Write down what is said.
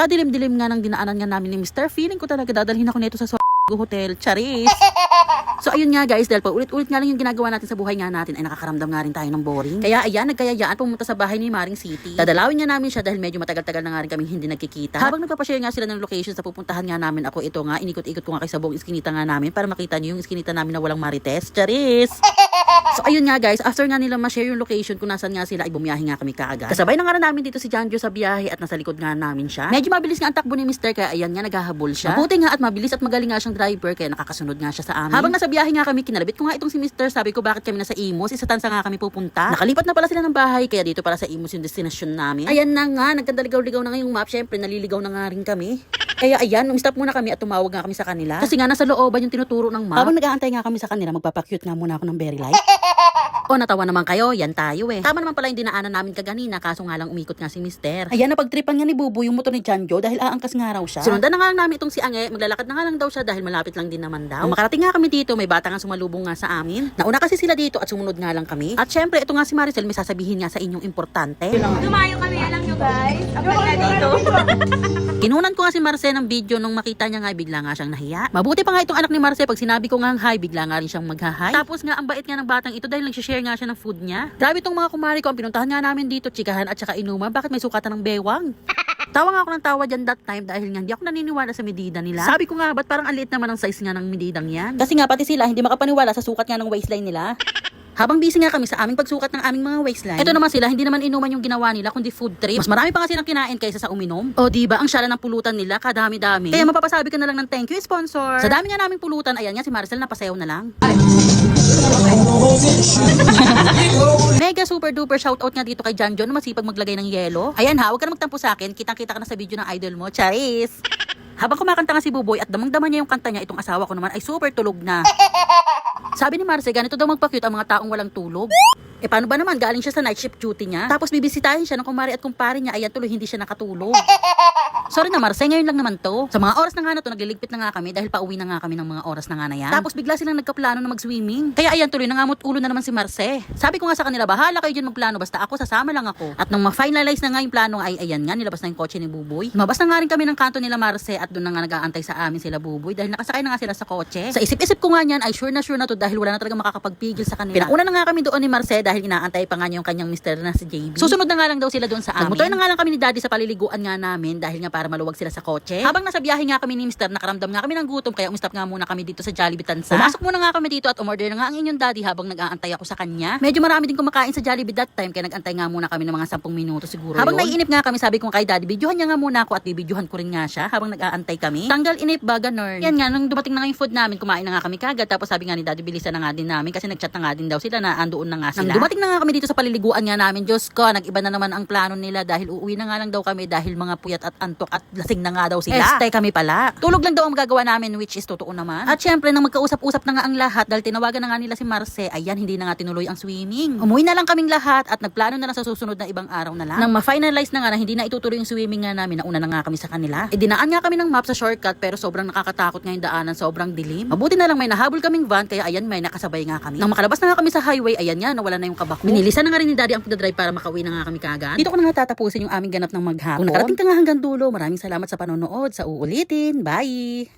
Kadilim-dilim nga ng dinaanan nga namin ni Mr. Feeling ko talaga dadalhin ako nito sa Swago Hotel. Charis! So ayun nga guys, dahil pa ulit-ulit nga lang yung ginagawa natin sa buhay nga natin ay nakakaramdam nga rin tayo ng boring. Kaya ayan, nagkayayaan pumunta sa bahay ni Maring City. Dadalawin nga namin siya dahil medyo matagal-tagal na nga rin kaming hindi nagkikita. Habang nagpapashare nga sila ng location sa pupuntahan nga namin ako, ito nga, inikot-ikot ko nga kay sa buong iskinita nga namin para makita niyo yung iskinita namin na walang marites. Charis! So ayun nga guys, after nga nila ma-share yung location kung nasan nga sila, ay bumiyahe nga kami kaagad. Kasabay na nga namin dito si Janjo sa biyahe at nasa likod nga namin siya. Medyo mabilis nga ang takbo ni Mr. kaya ayan nga naghahabol siya. Mabuti nga at mabilis at magaling nga siyang driver kaya nakakasunod nga siya sa amin. Habang nasa biyahe nga kami, kinalabit ko nga itong si Mr. Sabi ko bakit kami nasa Imos, isa tansa nga kami pupunta. Nakalipat na pala sila ng bahay kaya dito para sa Imos yung destination namin. Ayan na nga, nagkandaligaw-ligaw na nga yung map. Syempre, naliligaw na nga rin kami. Kaya ayan, nung stop muna kami at tumawag nga kami sa kanila. Kasi nga nasa looban yung tinuturo ng map. Habang nag-aantay nga kami sa kanila, magpapakyut nga muna ako ng very light. O natawa naman kayo, yan tayo eh. Tama naman pala yung dinaanan namin kaganina, kaso nga lang umikot nga si Mister. Ayan, napagtripan nga ni Bubu yung motor ni Janjo dahil aangkas nga raw siya. Sinundan na nga lang namin itong si Ange, maglalakad na nga lang daw siya dahil malapit lang din naman daw. Nung makarating nga kami dito, may bata nga sumalubong nga sa amin. Nauna kasi sila dito at sumunod nga lang kami. At syempre, ito nga si Maricel, may sasabihin nga sa inyong importante. Dumayo kami, alam nyo guys. Upload na dito. Kinunan ko nga si Marcel ng video nung makita niya nga bigla nga siyang nahiya. Mabuti pa nga itong anak ni Marcel pag sinabi ko nga hi, bigla nga rin siyang magha-hi. Tapos nga ang bait nga ng batang ito dahil nag-share nga siya ng food niya. Grabe itong mga kumari ko, ang pinuntahan nga namin dito, chikahan at saka inuman, bakit may sukatan ng bewang? Tawa nga ako ng tawa dyan that time dahil nga hindi ako naniniwala sa medida nila. Sabi ko nga, ba't parang ang liit naman ang size nga ng medidang yan? Kasi nga pati sila hindi makapaniwala sa sukat nga ng waistline nila. Habang busy nga kami sa aming pagsukat ng aming mga waistline, ito naman sila, hindi naman inuman yung ginawa nila, kundi food trip. Mas marami pa nga silang kinain kaysa sa uminom. O diba, ang syala ng pulutan nila, kadami-dami. Kaya mapapasabi ka na lang ng thank you, sponsor. Sa dami nga naming pulutan, ayan nga si Marcel napasayaw na lang. Mega super duper shoutout nga dito kay John John masipag maglagay ng yelo. Ayan ha, huwag ka na magtampo sa akin. Kitang-kita ka na sa video ng idol mo. Charis! Habang kumakanta nga si Buboy at damang-dama niya yung kanta niya, itong asawa ko naman ay super tulog na. Sabi ni Marce, ganito daw magpa-cute ang mga taong walang tulog. Eh paano ba naman, galing siya sa night shift duty niya. Tapos bibisitahin siya ng kumari at kumpare niya, ayan tuloy hindi siya nakatulog. Sorry na Marce, ngayon lang naman to. Sa mga oras na nga na to, nagliligpit na nga kami dahil pauwi na nga kami ng mga oras na nga na yan. Tapos bigla silang nagkaplano na mag-swimming. Kaya ayan tuloy, nangamot ulo na naman si Marce. Sabi ko nga sa kanila, bahala kayo dyan magplano, basta ako sasama lang ako. At nung ma-finalize na nga yung plano, ay ayan nga, nilabas na yung kotse ni Buboy. Lumabas na nga rin kami ng kanto nila Marce at doon na nga nag-aantay sa amin sila Buboy dahil nakasakay na nga sila sa kotse. Sa isip-isip ko nga niyan, ay sure na sure na to dahil wala na talaga makakapagpigil sa kanila. Pinauna na nga kami doon ni Marce dahil inaantay pa nga niya yung kanyang mister na si JB. Susunod na nga lang daw sila doon sa amin. Nagmotor na nga lang kami ni Daddy sa paliliguan nga namin dahil nga para maluwag sila sa kotse. Habang nasa biyahe nga kami ni mister, nakaramdam nga kami ng gutom kaya umistop nga muna kami dito sa Jollibee Tansa. Pumasok muna nga kami dito at umorder na nga ang inyong daddy habang nag-aantay ako sa kanya. Medyo marami din kumakain sa Jollibee that time kaya nag-antay nga muna kami ng mga 10 minuto siguro Habang yun. naiinip nga kami, sabi ko kay daddy, videohan niya nga muna ako at bibidyohan ko rin nga siya habang nag-aantay kami. Tanggal inip ba, ganun. Yan nga, nung dumating na nga yung food namin, kumain na nga kami kagad. Tapos sabi nga ni daddy, bilisan na nga din namin kasi nagchat na nga din daw sila na andoon na nga sila. Dumating na nga kami dito sa paliliguan nga namin, Diyos ko, nag-iba na naman ang plano nila dahil uuwi na nga lang daw kami dahil mga puyat at antok at lasing na nga daw sila. Este kami pala. Tulog lang daw ang magagawa namin which is totoo naman. At syempre, nang magkausap-usap na nga ang lahat dahil tinawagan na nga nila si Marce, ayan, hindi na nga tinuloy ang swimming. Umuwi na lang kaming lahat at nagplano na lang sa susunod na ibang araw na lang. Nang ma-finalize na nga na hindi na itutuloy yung swimming nga namin, nauna na nga kami sa kanila. E dinaan nga kami ng map sa shortcut pero sobrang nakakatakot nga yung daanan, sobrang dilim. Mabuti na lang may nahabol kaming van kaya ayan may nakasabay nga kami. Nang makalabas na nga kami sa highway, ayan nga, nawala na yung kabako. Binilisan na nga rin ni Daddy ang pagdadrive para makauwi na nga kami kagad. Dito ko na nga tatapusin yung aming ganap ng maghapon. Kung nakarating ka nga hanggang dulo, maraming salamat sa panonood. Sa uulitin. Bye!